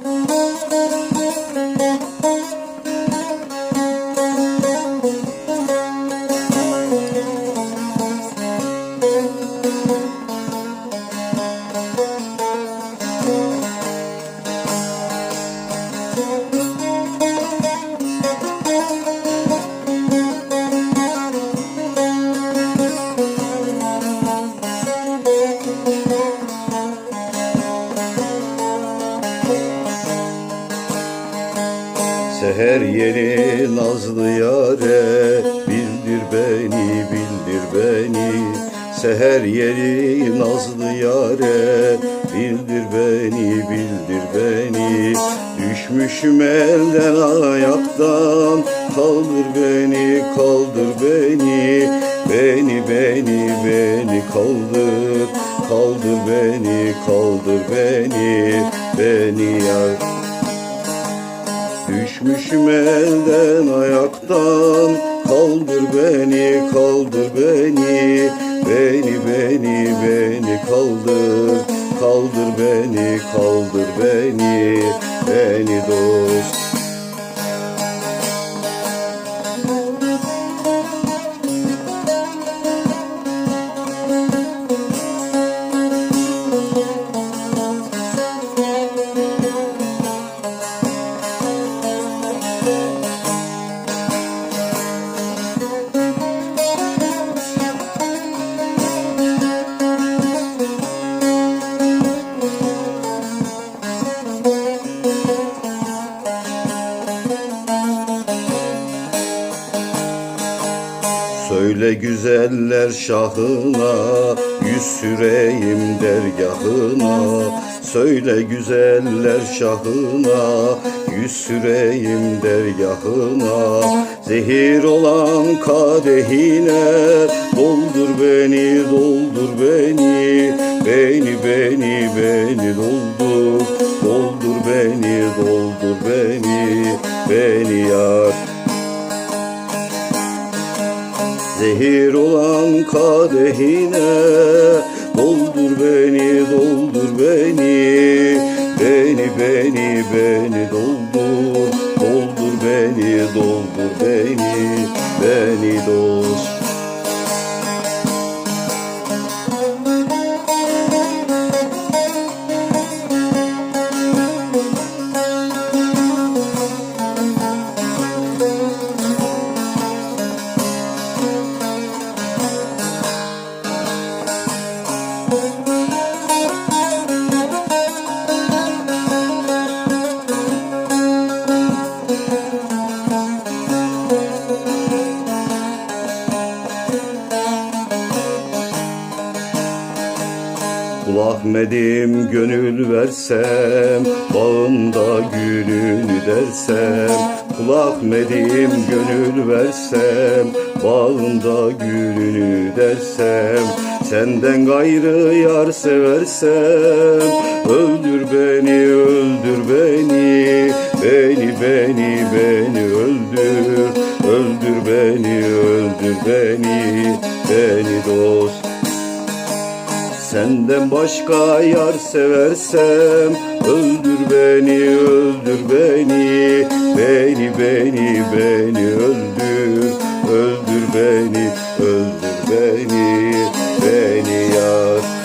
Thank you. Seher yeni nazlı yare Bildir beni, bildir beni. Seher yeni nazlı yare Bildir beni, bildir beni. Düşmüşüm elden ayaktan Kaldır beni, kaldır beni. Beni, beni, beni kaldır Kaldır beni, kaldır beni. Beni yar Düşmüşüm elden ayaktan. Kaldır beni, kaldır beni. Beni, beni, beni kaldır. Kaldır beni, kaldır beni. Beni dost Söyle güzeller şahına Yüz süreyim dergahına. Söyle güzeller şahına Yüz süreyim dergahına. Zehir olan kadehine Doldur beni, doldur beni. Beni, beni, beni doldur Zehir olan kadehine Doldur beni, doldur beni. Beni, beni, beni doldur Doldur beni, doldur beni. Beni dost Ahmet'im gönül versem Bağımda gününü dersem. Kul gönül versem Bağımda gününü dersem. Senden gayrı yar seversem Öldür beni, öldür beni. Beni, beni, beni öldür Öldür beni, öldür beni. Beni dost Senden başka yar seversem Öldür beni, öldür beni. Beni, beni, beni öldür Öldür beni, öldür beni. Beni yar